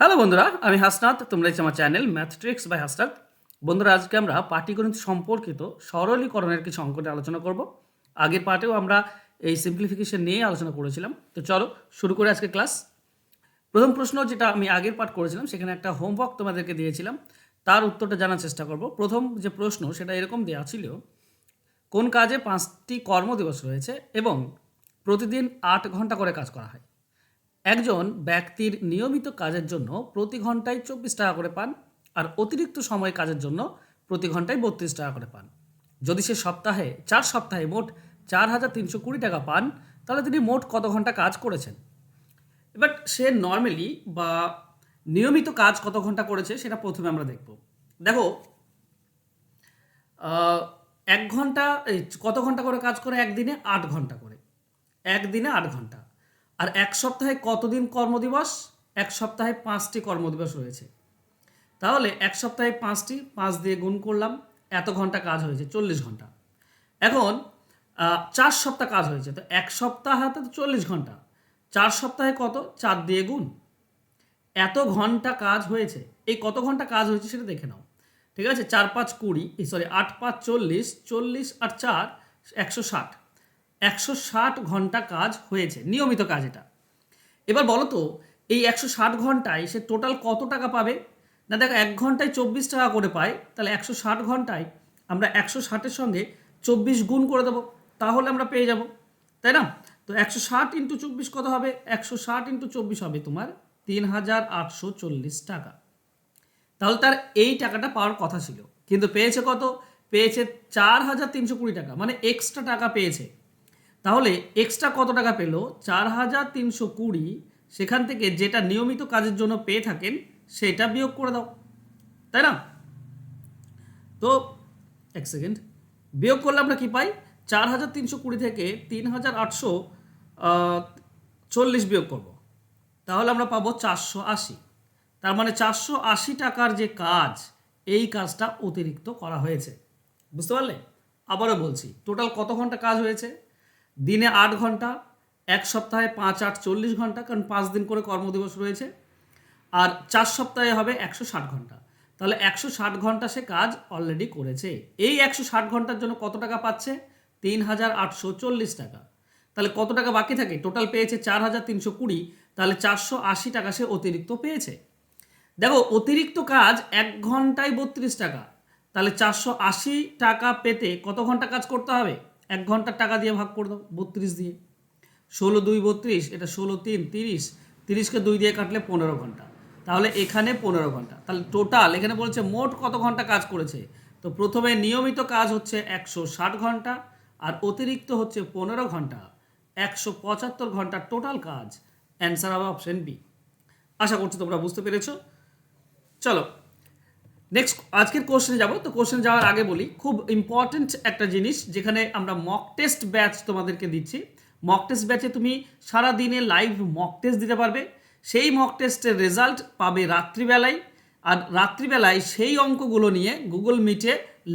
Hello বন্ধুরা, আমি হাসনাত। তোমরা হচ্ছে আমার channel math tricks by Hasnat. বন্ধুরা, আজকে আমরা পাটিগণিত সম্পর্কিত সরলীকরণের কিছু অঙ্ক নিয়ে আলোচনা করব। আগের পার্টেও আমরা এই সিম্পলিফিকেশন নিয়ে আলোচনা করেছিলাম। তো চলো, শুরু করে আজকে ক্লাস প্রথম প্রশ্ন যেটা আমি আগের পার্ট করেছিলাম, সেখানে একটা হোমওয়ার্ক তোমাদেরকে দিয়েছিলাম। তার উত্তরটা জানার চেষ্টা করব। প্রথম যে প্রশ্ন, সেটা এরকম দেওয়া ছিল, কোন কাজে পাঁচটি কর্মদিবস রয়েছে এবং প্রতিদিন আট ঘণ্টা করে কাজ করা হয়? একজন ব্যক্তির নিয়মিত কাজের জন্য প্রতি ঘন্টায় চব্বিশ টাকা করে পান আর অতিরিক্ত সময় কাজের জন্য প্রতি ঘন্টায় বত্রিশ টাকা করে পান। যদি সে সপ্তাহে, চার সপ্তাহে মোট চার হাজার তিনশো কুড়ি টাকা পান, তাহলে তিনি মোট কত ঘণ্টা কাজ করেছেন? এবার সে নর্মালি বা নিয়মিত কাজ কত ঘণ্টা করেছে সেটা প্রথমে আমরা দেখব। দেখো এক ঘণ্টা কত ঘণ্টা করে কাজ করে? একদিনে আট ঘণ্টা করে। একদিনে আট ঘণ্টা। আর এক সপ্তাহে কতদিন কর্মদিবস? এক সপ্তাহে পাঁচটি কর্মদিবস রয়েছে। তাহলে এক সপ্তাহে পাঁচটি, পাঁচ দিয়ে গুণ করলাম, এত ঘণ্টা কাজ হয়েছে, চল্লিশ ঘণ্টা। এখন চার সপ্তাহ কাজ হয়েছে, তো এক সপ্তাহে তো চল্লিশ ঘণ্টা। চার সপ্তাহে কত? চার দিয়ে গুণ। এত ঘণ্টা কাজ হয়েছে। এই কত ঘণ্টা কাজ হয়েছে সেটা দেখে নাও। ঠিক আছে? চার পাঁচ কুড়ি সরি, আট পাঁচ চল্লিশ চল্লিশ আর চার, একশো ষাট। একশো ষাট ঘণ্টা কাজ হয়েছে, নিয়মিত কাজ এটা। এবার বলো তো, এই একশো ষাট ঘন্টায় সে টোটাল কত টাকা পাবে? না দেখো, এক ঘন্টায় চব্বিশ টাকা করে পায়, তাহলে একশো ষাট ঘন্টায় আমরা একশো ষাটের সঙ্গে চব্বিশ গুণ করে দেবো, তাহলে আমরা পেয়ে যাব, তাই না? তো একশো ষাট ইন্টু চব্বিশ কত হবে? একশো ষাট ইন্টু চব্বিশ হবে তোমার তিন হাজার আটশো চল্লিশ টাকা। তাহলে তার এই টাকাটা পাওয়ার কথা ছিল, কিন্তু পেয়েছে কত? পেয়েছে চার হাজার তিনশো কুড়ি টাকা মানে এক্সট্রা টাকা পেয়েছে। তাহলে এক্সট্রা কত টাকা পেল? চার হাজার তিনশো কুড়ি। সেখান থেকে যেটা নিয়মিত কাজের জন্য পেয়ে থাকেন, সেটা বিয়োগ করে দাও। তাই না? তো এক সেকেন্ড বিয়োগ করলে আমরা কি পাই? চার হাজার তিনশো কুড়ি থেকে তিন হাজার আটশো চল্লিশ বিয়োগ করব। তাহলে আমরা পাবো চারশো আশি। তার মানে চারশো আশি টাকার যে কাজ, এই কাজটা অতিরিক্ত করা হয়েছে। বুঝতে পারলে? আবারও বলছি টোটাল কত ঘণ্টা কাজ হয়েছে? দিনে আট ঘণ্টা, এক সপ্তাহে পাঁচ, আট, চল্লিশ ঘণ্টা, কারণ পাঁচ দিন করে কর্মদিবস রয়েছে। আর চার সপ্তাহে হবে একশো ষাট ঘণ্টা। তাহলে একশো ষাট ঘণ্টা সে কাজ অলরেডি করেছে। এই একশো ষাট ঘণ্টার জন্য কত টাকা পাচ্ছে? তিন হাজার আটশো চল্লিশ টাকা। তাহলে কত টাকা বাকি থাকে? টোটাল পেয়েছে চার হাজার তিনশো কুড়ি। তাহলে চারশো আশি টাকা সে অতিরিক্ত পেয়েছে। দেখো, অতিরিক্ত কাজ এক ঘন্টায় বত্রিশ টাকা। তাহলে চারশো আশি টাকা পেতে কত ঘণ্টা কাজ করতে হবে? এক ঘণ্টার টাকা দিয়ে ভাগ করে দাও, বত্রিশ দিয়ে। ষোলো দুই বত্রিশ, এটা ষোলো তিন তিরিশ, তিরিশকে দুই দিয়ে কাটলে পনেরো ঘণ্টা। তাহলে এখানে পনেরো ঘণ্টা। তাহলে টোটাল এখানে বলছে মোট কত ঘণ্টা কাজ করেছে? তো প্রথমে নিয়মিত কাজ হচ্ছে একশো ষাট ঘণ্টা আর অতিরিক্ত হচ্ছে পনেরো ঘণ্টা। একশো পঁচাত্তর ঘণ্টা টোটাল কাজ। অ্যান্সার হবে অপশন বি আশা করছি তোমরা বুঝতে পেরেছ। চলো নেক্সট আজকের কোশ্চেনে যাব। তো কোশ্চেন যাওয়ার আগে বলি, খুব ইম্পর্ট্যান্ট একটা জিনিস যেখানে আমরা মক টেস্ট ব্যাচ তোমাদেরকে দিচ্ছি। মক টেস্ট ব্যাচে তুমি সারা দিনে লাইভ মক টেস্ট দিতে পারবে। সেই মক টেস্টের রেজাল্ট পাবে রাত্রিবেলায়। আর রাত্রিবেলায় সেই অঙ্কগুলো নিয়ে গুগল মিটে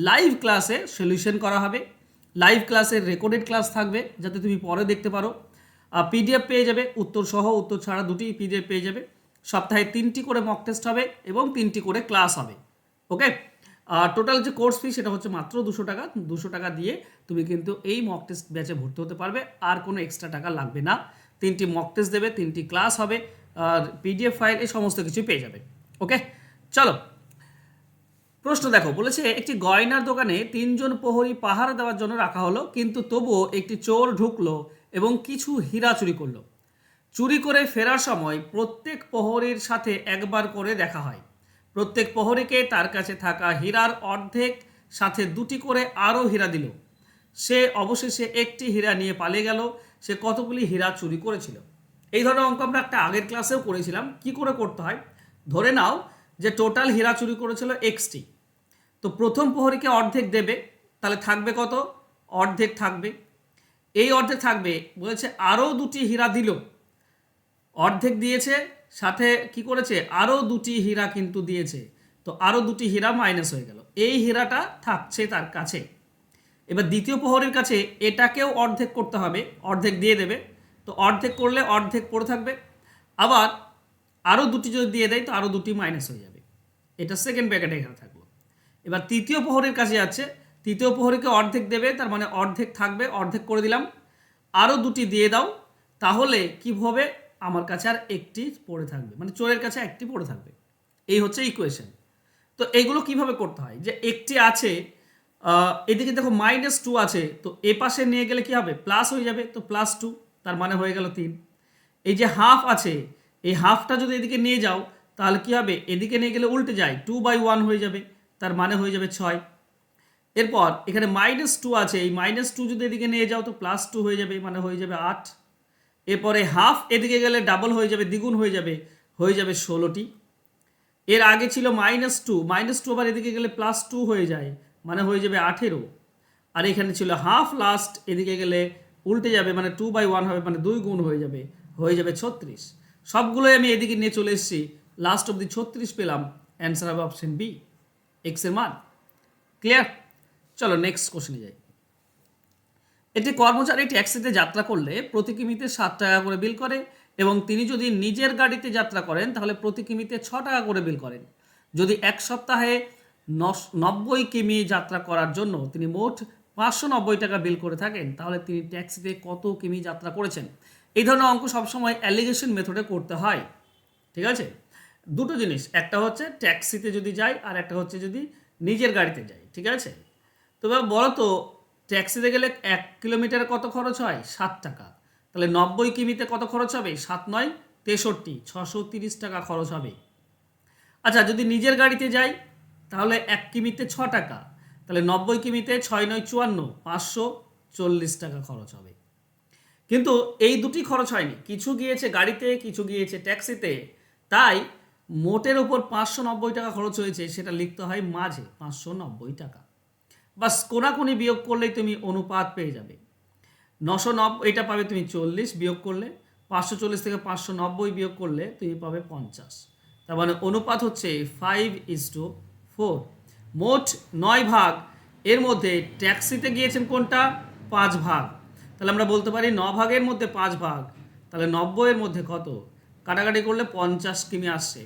লাইভ ক্লাসে সলিউশন করা হবে। লাইভ ক্লাসের রেকর্ডেড ক্লাস থাকবে, যাতে তুমি পরে দেখতে পারো। পিডিএফ পেয়ে যাবে, উত্তর সহ, উত্তর ছাড়া দুটি পিডিএফ পেয়ে যাবে। সপ্তাহে তিনটি করে মক টেস্ট হবে এবং তিনটি করে ক্লাস হবে। ওকে আর টোটাল যে কোর্স ফি সেটা হচ্ছে মাত্র দুশো টাকা। দুশো টাকা দিয়ে তুমি কিন্তু এই মক টেস্ট ব্যাচে ভর্তি হতে পারবে। আর কোনো এক্সট্রা টাকা লাগবে না। তিনটি মক টেস্ট দেবে, তিনটি ক্লাস হবে। আর পিডিএফ ফাইল এই সমস্ত কিছু পেয়ে যাবে। ওকে চলো। প্রশ্ন দেখো, বলেছে একটি গয়নার দোকানে তিনজন প্রহরী পাহারা দেওয়ার জন্য রাখা হলো, কিন্তু তবুও একটি চোর ঢুকলো এবং কিছু হীরা চুরি করল। চুরি করে ফেরার সময় প্রত্যেক প্রহরীর সাথে একবার করে দেখা হয়। প্রত্যেক প্রহরীকে তার কাছে থাকা হীরার অর্ধেক সাথে দুটি করে আরও হীরা দিল। সে অবশেষে একটি হীরা নিয়ে পালিয়ে গেল। সে কতগুলি হীরা চুরি করেছিল? এই ধরনের অঙ্ক আমরা একটা আগের ক্লাসেও করেছিলাম। কি করে করতে হয়? ধরে নাও যে টোটাল হীরা চুরি করেছিল এক্সটি। তো প্রথম প্রহরীকে অর্ধেক দেবে, তাহলে থাকবে কত? অর্ধেক থাকবে। এই অর্ধেক থাকবে বলেছে আরও দুটি হীরা দিল। অর্ধেক দিয়েছে সাথে কি করেছে? আরও দুটি হীরা কিন্তু দিয়েছে। তো আরও দুটি হীরা মাইনাস হয়ে গেল। এই হীরাটা থাকছে তার কাছে। এবার দ্বিতীয় প্রহরের কাছে এটাকেও অর্ধেক করতে হবে। অর্ধেক দিয়ে দেবে। তো অর্ধেক করলে অর্ধেক পড়ে থাকবে। আবার আরও দুটি যদি দিয়ে দেয়, তো আরও দুটি মাইনাস হয়ে যাবে। এটা সেকেন্ড প্যাকেটে এখানে থাকল। এবার তৃতীয় প্রহরের কাছে যাচ্ছে। তৃতীয় প্রহরীকে অর্ধেক দেবে, তার মানে অর্ধেক থাকবে, অর্ধেক করে দিলাম। আরও দুটি দিয়ে দাও, তাহলে কি হবে? আমার কাছে আর একটি পড়ে থাকবে। মানে চোরের কাছে একটি পড়ে থাকবে। এই হচ্ছে ইকুয়েশন তো এইগুলো কীভাবে করতে হয়? যে একটি আছে এদিকে দেখো মাইনাস টু আছে, তো এ পাশে নিয়ে গেলে কি হবে? প্লাস হয়ে যাবে, তো প্লাস টু তার মানে হয়ে গেল তিন। এই যে হাফ আছে, এই হাফটা যদি এদিকে নিয়ে যাও, তাহলে কি হবে? এদিকে নিয়ে গেলে উল্টে যায় টু বাই ওয়ান হয়ে যাবে, তার মানে হয়ে যাবে ছয়। এরপর এখানে মাইনাস টু আছে, এই মাইনাস টু যদি এদিকে নিয়ে যাও, তো প্লাস টু হয়ে যাবে মানে হয়ে যাবে আট। এরপরে হাফ এদিকে গেলে ডাবল হয়ে যাবে, দ্বিগুণ হয়ে যাবে হয়ে যাবে ষোলোটি। এর আগে ছিল মাইনাস টু মাইনাস টু আবার এদিকে গেলে প্লাস টু হয়ে যায় মানে হয়ে যাবে আঠেরো। আর এখানে ছিল হাফ লাস্ট এদিকে গেলে উল্টে যাবে মানে টু বাই ওয়ান হবে মানে দুই গুণ হয়ে যাবে হয়ে যাবে ছত্রিশ। সবগুলোই আমি এদিকে নিয়ে চলে এসেছি লাস্ট অব্দি ছত্রিশ পেলাম অ্যান্সার হবে অপশন বি এক্সের মান। ক্লিয়ার চলো নেক্সট কোশ্চেনে যাই। একটি কর্মচারী ট্যাক্সিতে যাত্রা করলে প্রতি কিমিতে সাত টাকা করে বিল করে এবং তিনি যদি নিজের গাড়িতে যাত্রা করেন, তাহলে প্রতি কিমিতে ছ টাকা করে বিল করেন। যদি এক সপ্তাহে নব্বই কিমি যাত্রা করার জন্য তিনি মোট পাঁচশো নব্বই টাকা বিল করে থাকেন, তাহলে তিনি ট্যাক্সিতে কত কিমি যাত্রা করেছেন? এই ধরনের অঙ্ক সবসময় অ্যালিগেশন মেথডে করতে হয়। ঠিক আছে? দুটো জিনিস, একটা হচ্ছে ট্যাক্সিতে যদি যাই আর একটা হচ্ছে যদি নিজের গাড়িতে যাই। ঠিক আছে? তবে বলো তো ট্যাক্সিতে গেলে এক কিলোমিটারে কত খরচ হয়? সাত টাকা। তাহলে নব্বই কিমিতে কত খরচ হবে? সাত নয়, তেষট্টি, ছশো তিরিশ টাকা খরচ হবে। আচ্ছা যদি নিজের গাড়িতে যাই, তাহলে এক কিমিতে ছ টাকা। তাহলে নব্বই কিমিতে ছয় নয় চুয়ান্ন, পাঁচশো চল্লিশ টাকা খরচ হবে। কিন্তু এই দুটি খরচ হয়নি। কিছু গিয়েছে গাড়িতে, কিছু গিয়েছে ট্যাক্সিতে। তাই মোটের ওপর পাঁচশো নব্বই টাকা খরচ হয়েছে, সেটা লিখতে হয় মাঝে পাঁচশো নব্বই টাকা। বাস কোনাকুনি বিয়োগ করলেই তুমি অনুপাত পেয়ে যাবে। নশো নব্বই এটা পাবে তুমি চল্লিশ বিয়োগ করলে, পাঁচশো চল্লিশ থেকে পাঁচশো নব্বই বিয়োগ করলে তুমি পাবে পঞ্চাশ। তার মানে অনুপাত হচ্ছে ফাইভ ইজ টু ফোর মোট নয় ভাগ, এর মধ্যে ট্যাক্সিতে গিয়েছেন কোনটা? পাঁচ ভাগ। তাহলে আমরা বলতে পারি ন ভাগের মধ্যে পাঁচ ভাগ, তাহলে নব্বইয়ের মধ্যে কত? কাটাকাটি করলে পঞ্চাশ কিমি আসছে।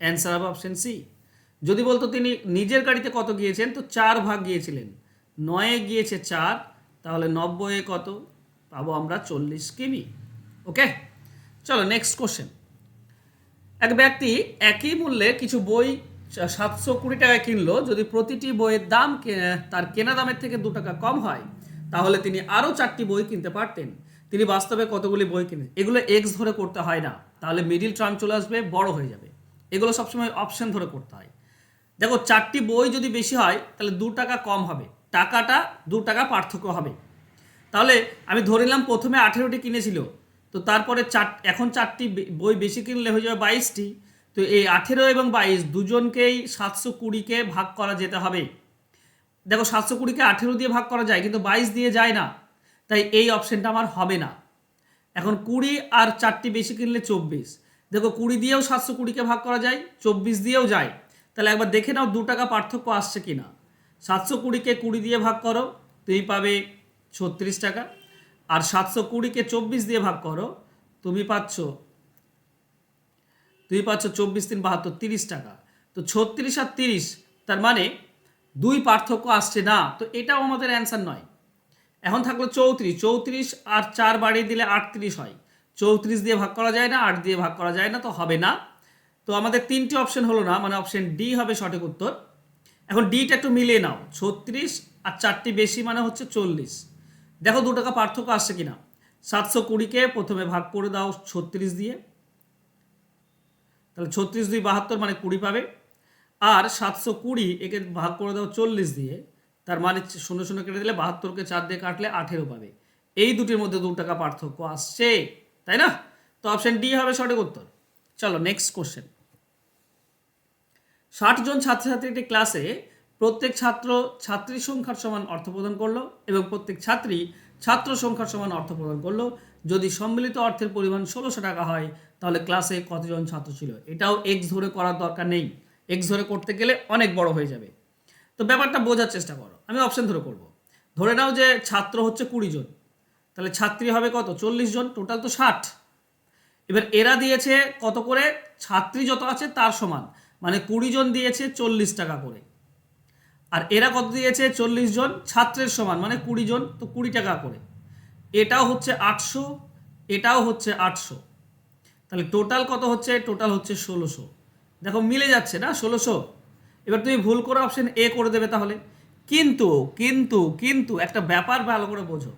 অ্যান্সার হবে অপশন সি যদি বলতো তিনি নিজের গাড়িতে কত গিয়েছেন, তো চার ভাগ গিয়েছিলেন। নয়ে গিয়েছে চার, তাহলে নব্বইয়ে কত? পাবো আমরা চল্লিশ কিমি। ওকে? চলো নেক্সট কোশ্চেন এক ব্যক্তি একই মূল্যে কিছু বই সাতশো কুড়ি টাকায় কিনলো, যদি প্রতিটি বইয়ের দাম তার কেনা দামের থেকে দু টাকা কম হয়, তাহলে তিনি আরও চারটি বই কিনতে পারতেন। তিনি বাস্তবে কতগুলি বই কিনে এগুলো এক্স ধরে করতে হয় না, তাহলে মিডিল টার্ম চলে আসবে, বড় হয়ে যাবে। এগুলো সবসময় অপশন ধরে করতে হয়। দেখো, চারটি বই যদি বেশি হয়, তাহলে দু টাকা কম হবে। টাকাটা, দু টাকা পার্থক্য হবে। তাহলে আমি ধরে নিলাম, প্রথমে আঠেরোটি কিনেছিল। তো তারপরে চার, এখন চারটি বই বেশি কিনলে হয়ে যাবে বাইশটি। তো এই আঠেরো এবং বাইশ দুজনকেই সাতশো কুড়িকে ভাগ করা যেতে হবে। দেখো, সাতশো কুড়িকে আঠেরো দিয়ে ভাগ করা যায়, কিন্তু বাইশ দিয়ে যায় না। তাই এই অপশানটা আমার হবে না। এখন কুড়ি আর চারটি বেশি কিনলে চব্বিশ। দেখো, কুড়ি দিয়েও সাতশো কুড়িকে ভাগ করা যায়, চব্বিশ দিয়েও যায়। তাহলে একবার দেখে নাও দু টাকা পার্থক্য আসছে কি না। সাতশো কুড়িকে কুড়ি দিয়ে ভাগ করো, তুমি পাবে ছত্রিশ টাকা। আর সাতশো কুড়িকে চব্বিশ দিয়ে ভাগ করো, তুমি পাচ্ছ তুমি পাচ্ছ চব্বিশ তিন বাহাত্তর, তিরিশ টাকা। তো ছত্রিশ আর তিরিশ, তার মানে দুই পার্থক্য আসছে না। তো এটাও আমাদের অ্যান্সার নয়। এখন থাকল চৌত্রিশ চৌত্রিশ আর চার বাড়িয়ে দিলে আটত্রিশ হয়। চৌত্রিশ দিয়ে ভাগ করা যায় না, আট দিয়ে ভাগ করা যায় না, তো হবে না। তো আমাদের তিনটি অপশন হলো না মানে অপশন ডি হবে সঠিক উত্তর। এখন ডিটা একটু মিলিয়ে নাও, ছত্রিশ আর চারটি বেশি মানে হচ্ছে চল্লিশ। দেখো দু টাকা পার্থক্য আসছে কিনা। সাতশো কুড়িকে প্রথমে ভাগ করে দাও ছত্রিশ দিয়ে। তাহলে ছত্রিশ দুই বাহাত্তর মানে কুড়ি পাবে। আর সাতশো কুড়ি একে ভাগ করে দাও চল্লিশ দিয়ে, তার মানে শূন্য শূন্য কেটে দিলে বাহাত্তরকে চার দিয়ে কাটলে আঠেরো পাবে। এই দুটির মধ্যে দু টাকা পার্থক্য আসছে, তাই না? তো অপশন ডি হবে সঠিক উত্তর। চলো নেক্সট কোশ্চেন ষাট জন ছাত্রছাত্রী একটি ক্লাসে প্রত্যেক ছাত্র ছাত্রীর সংখ্যার সমান অর্থ প্রদান করল এবং প্রত্যেক ছাত্রী ছাত্র সংখ্যার সমান অর্থ প্রদান করল। যদি সম্মিলিত অর্থের পরিমাণ ষোলোশো টাকা হয়, তাহলে ক্লাসে কতজন ছাত্র ছিল? এটাও এক্স ধরে করার দরকার নেই। এক্স ধরে করতে গেলে অনেক বড় হয়ে যাবে। তো ব্যাপারটা বোঝার চেষ্টা করো। আমি অপশন ধরে করব। ধরে নাও যে ছাত্র হচ্ছে কুড়ি জন। তাহলে ছাত্রী হবে কত? চল্লিশ জন। টোটাল তো ষাট। এবার এরা দিয়েছে কত করে? ছাত্রী যত আছে তার সমান। মানে কুড়ি জন দিয়েছে চল্লিশ টাকা করে। আর এরা কত দিয়েছে? চল্লিশ জন। ছাত্রের সমান মানে কুড়ি জন, তো কুড়ি টাকা করে। এটাও হচ্ছে আটশো, এটাও হচ্ছে আটশো। তাহলে টোটাল কত হচ্ছে? টোটাল হচ্ছে ষোলোশো। দেখো মিলে যাচ্ছে না? ষোলোশো। এবার তুমি ভুল করে অপশন এ করে দেবে তাহলে। কিন্তু কিন্তু কিন্তু একটা ব্যাপার ভালো করে বোঝো।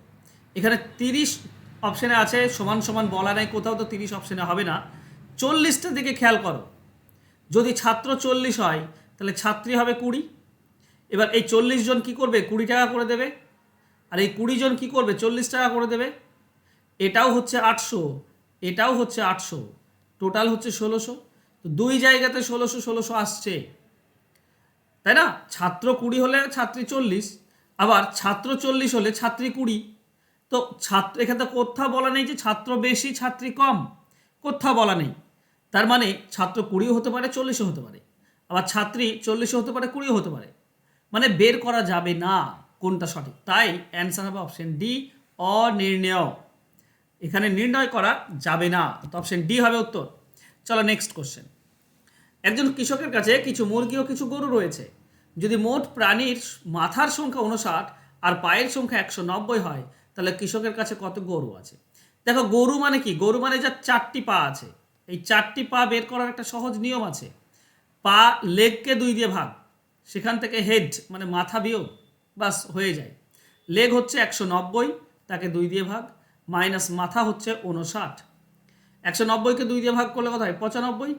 এখানে তিরিশ অপশানে আছে, সমান সমান বলা নাই, কোথাও তো তিরিশ অপশানে হবে না। চল্লিশটা দিকে খেয়াল করো। যদি ছাত্র চল্লিশ হয়, তাহলে ছাত্রী হবে কুড়ি। এবার এই চল্লিশ জন কি করবে? কুড়ি টাকা করে দেবে। আর এই কুড়ি জন কি করবে? চল্লিশ টাকা করে দেবে। এটাও হচ্ছে আটশো, এটাও হচ্ছে আটশো। টোটাল হচ্ছে ষোলোশো। তো দুই জায়গাতে ষোলোশো ষোলোশো আসছে। তাই না? ছাত্র কুড়ি হলে ছাত্রী চল্লিশ, আবার ছাত্র চল্লিশ হলে ছাত্রী কুড়ি। তো ছাত্র, এখানে তো কোথাও বলা নেই যে ছাত্র বেশি, ছাত্রী কম। কোথাও বলা নেই। তার মানে ছাত্র কুড়িও হতে পারে, চল্লিশও হতে পারে। আবার ছাত্রী চল্লিশও হতে পারে, কুড়িও হতে পারে। মানে বের করা যাবে না কোনটা সঠিক। তাই অ্যান্সার হবে অপশন ডি অনির্ণয়। এখানে নির্ণয় করা যাবে না। তো অপশন ডি হবে উত্তর। চলো নেক্সট কোশ্চেন একজন কৃষকের কাছে কিছু মুরগি ও কিছু গরু রয়েছে। যদি মোট প্রাণীর মাথার সংখ্যা উনষাট আর পায়ের সংখ্যা একশো নব্বই হয় তাহলে কৃষকের কাছে কত গরু আছে? দেখো, গরু মানে কি? গরু মানে যা চারটি পা আছে। এই চারটি পা বের করার একটা সহজ নিয়ম আছে। পা লেগকে দুই দিয়ে ভাগ। সেখান থেকে হেড মানে মাথা বিয়োগ বাস হয়ে যায়। লেগ হচ্ছে একশো নব্বই, তাকে দুই দিয়ে ভাগ। মাইনাস মাথা হচ্ছে উনষাট একশো নব্বইকে দুই দিয়ে ভাগ করলে কত হয়? পঁচানব্বই।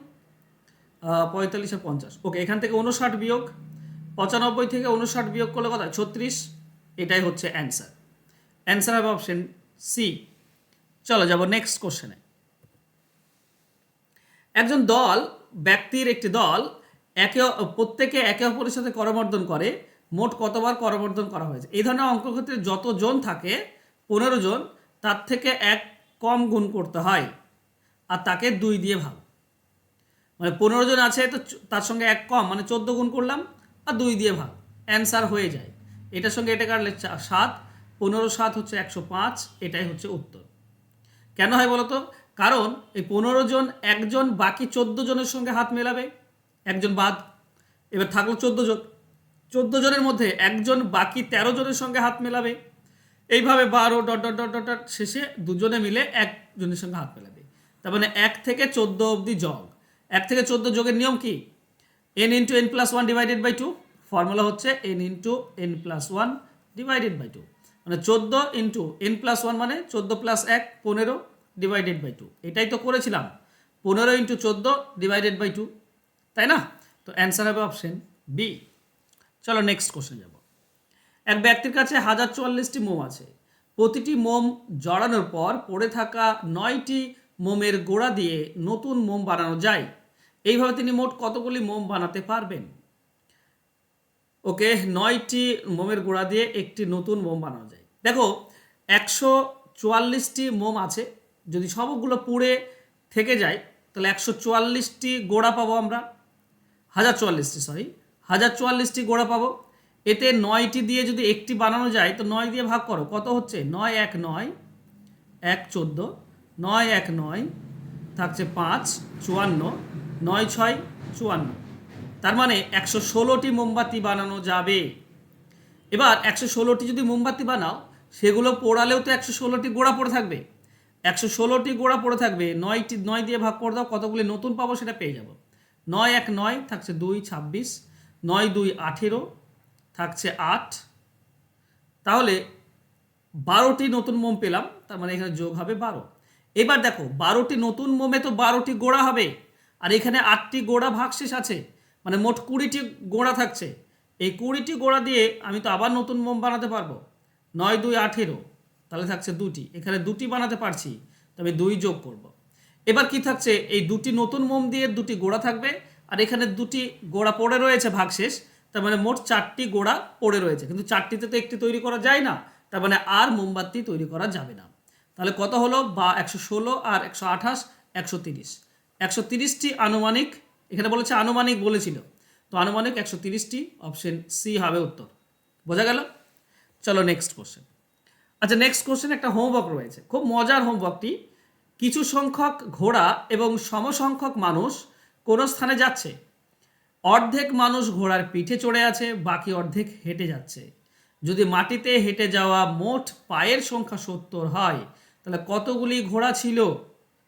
পঁয়তাল্লিশে পঞ্চাশ। ওকে, এখান থেকে উনষাট বিয়োগ। পঁচানব্বই থেকে উনষাট বিয়োগ করলে কত হয়? ছত্রিশ। এটাই হচ্ছে অ্যান্সার অ্যান্সার হবে অপশন সি চলো যাব নেক্সট কোশ্চেনে একজন দল, ব্যক্তির একটি দল, একে প্রত্যেকে একে অপরের সাথে করমর্দন করে, মোট কতবার করমর্দন করা হয়েছে? এই ধরনের অঙ্ক ক্ষেত্রে যত জন থাকে, পনেরো জন, তার থেকে এক কম গুণ করতে হয়। আর তাকে দুই দিয়ে ভাগ। মানে পনেরো জন আছে, তো তার সঙ্গে এক কম মানে চোদ্দ গুণ করলাম, আর দুই দিয়ে ভাগ। অ্যান্সার হয়ে যায়। এটার সঙ্গে এটা কাটলে সাত পনেরো সাত হচ্ছে একশো পাঁচ, এটাই হচ্ছে উত্তর। কেন হয় বলতো? কারণ এই পনেরো জন, একজন, বাকি চোদ্দ জনের সঙ্গে হাত মেলাবে, একজন বাদ। এবার থাকল চোদ্দ জন। চোদ্দ জনের মধ্যে একজন, বাকি তেরো জনের সঙ্গে হাত মেলাবে। এইভাবে বারো ডট ডট ডট ডট শেষে দুজনে মিলে একজনের সঙ্গে হাত মেলাবে। তার মানে এক থেকে চোদ্দ অবধি যোগ এক থেকে চোদ্দ যোগের নিয়ম কি? N into n plus one divided by two formula হচ্ছে n into n plus one divided by two মানে চোদ্দ ইন্টু এন প্লাস ওয়ান মানে চোদ্দ প্লাস এক, পনেরো ডিভাইডেড বাই টু এটাই তো করেছিলাম। পনেরো ইন্টু চোদ্দ ডিভাইডেড বাই টু তাই না? তো অ্যান্সার হবে অপশন বি চলো নেক্সট কোশ্চেন যাব। এক ব্যক্তির কাছে হাজার চুয়াল্লিশটি মোম আছে। প্রতিটি মোম জড়ানোর পর পড়ে থাকা নয়টি মোমের গোড়া দিয়ে নতুন মোম বানানো যায়। এইভাবে তিনি মোট কতগুলি মোম বানাতে পারবেন? ওকে, নয়টি মোমের গোড়া দিয়ে একটি নতুন মোম বানানো যায়। দেখো, একশো চুয়াল্লিশটি মোম আছে, যদি সবগুলো পুড়ে থেকে যায়, তাহলে একশো চুয়াল্লিশটি গোড়া পাবো আমরা। হাজার চুয়াল্লিশটি সরি হাজার চুয়াল্লিশটি গোড়া পাবো। এতে নয়টি দিয়ে যদি একটি বানানো যায়, তো নয় দিয়ে ভাগ করো, কত হচ্ছে? নয়, এক নয়, এক, চোদ্দ, নয়, এক, নয়, থাকছে পাঁচ, চুয়ান্ন, নয়, ছয়, চুয়ান্ন। তার মানে একশো ষোলোটি মোমবাতি বানানো যাবে। এবার একশো ষোলোটি যদি মোমবাতি বানাও, সেগুলো পোড়ালেও তো একশো ষোলোটি গোড়া পড়ে থাকবে। একশো ষোলোটি গোড়া পড়ে থাকবে, নয়টি, নয় দিয়ে ভাগ করে দাও, কতগুলি নতুন পাবো সেটা পেয়ে যাব। নয় এক নয় থাকছে দুই ছাব্বিশ, নয় দুই আঠেরো থাকছে আট। তাহলে বারোটি নতুন মোম পেলাম, তার মানে এখানে যোগ হবে বারো। এবার দেখো, বারোটি নতুন মোমে তো বারোটি গোড়া হবে, আর এখানে আটটি গোড়া ভাগশেষ আছে। মানে মোট কুড়িটি গোড়া থাকছে। এই কুড়িটি গোড়া দিয়ে আমি তো আবার নতুন মোম বানাতে পারব। নয়, দুই, আঠেরো, তাহলে থাকছে দুটি। এখানে দুটি বানাতে পারছি, তবে দুই যোগ করব। এবার কি থাকছে? এই দুটি নতুন মোম দিয়ে দুটি গোড়া থাকবে, আর এখানে দুটি গোড়া পড়ে রয়েছে ভাগশেষ, তার মানে মোট চারটি গোড়া পড়ে রয়েছে। কিন্তু চারটিতে তো একটি তৈরি করা যায় না, তার মানে আর মোমবাতি তৈরি করা যাবে না। তাহলে কত হলো? বা একশো ষোলো আর একশো আঠাশ, একশো তিরিশ। একশো তিরিশটি আনুমানিক এখানে বলেছে আনুমানিক বলেছিল। তো আনুমানিক একশো তিরিশটি অপশন সি হবে উত্তর। বোঝা গেল? চলো নেক্সট কোশ্চেন আচ্ছা নেক্সট কোশ্চেন একটা হোমওয়ার্ক রয়েছে। খুব মজার হোমওয়ার্কটি কিছু সংখ্যক ঘোড়া এবং সমসংখ্যক মানুষ কোনো স্থানে যাচ্ছে? অর্ধেক মানুষ ঘোড়ার পিঠে চড়ে আছে, বাকি অর্ধেক হেঁটে যাচ্ছে। যদি মাটিতে হেঁটে যাওয়া মোট পায়ের সংখ্যা সত্তর হয়, তাহলে কতগুলি ঘোড়া ছিল?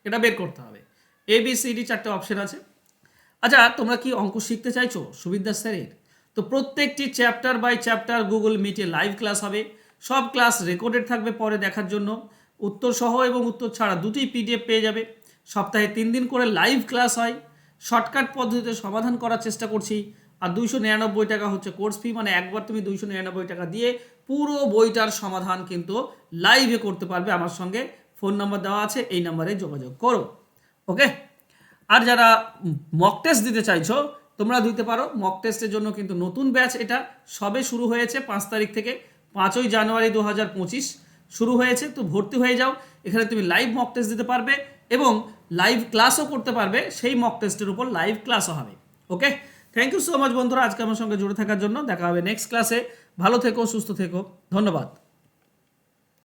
এটা বের করতে হবে। এ বি সি ডি চারটে অপশন আছে। আচ্ছা তোমরা কি অঙ্ক শিখতে চাইছো সুবিদ্যা স্যারের? তো প্রত্যেকটি চ্যাপ্টার বাই চ্যাপ্টার গুগল মিটে লাইভ ক্লাস হবে। সব ক্লাস রেকর্ডেড থাকবে পরে দেখার জন্য। উত্তর সহ এবং উত্তর ছাড়া দুটোই পিডিএফ পেয়ে যাবে। সপ্তাহে তিন দিন করে লাইভ ক্লাস হয়। শর্টকাট পদ্ধতিতে সমাধান করার চেষ্টা করছি। আর দুইশো নিরানব্বই টাকা হচ্ছে কোর্স ফি মানে একবার তুমি দুইশো নিরানব্বই টাকা দিয়ে পুরো বইটার সমাধান কিন্তু লাইভে করতে পারবে। আমার সঙ্গে ফোন নাম্বার দেওয়া আছে, এই নাম্বারে যোগাযোগ করো। ওকে? আর যারা মক টেস্ট দিতে চাইছো, তোমরা দিতে পারো। মক টেস্টের জন্য কিন্তু নতুন ব্যাচ এটা সবে শুরু হয়েছে পাঁচ তারিখ থেকে পাঁচই জানুয়ারি দু হাজার পঁচিশ। শুরু হয়েছে, তো ভর্তি হয়ে যাও। এখানে তুমি লাইভ মক টেস্ট দিতে পারবে এবং লাইভ ক্লাসও করতে পারবে। সেই মক টেস্টের উপর লাইভ ক্লাসও হবে। Okay thank you so much বন্ধুরা। আজকে আমার সঙ্গে জুড়ে থাকার জন্য দেখা হবে নেক্সট ক্লাসে ভালো থেকো, সুস্থ থেকো। ধন্যবাদ।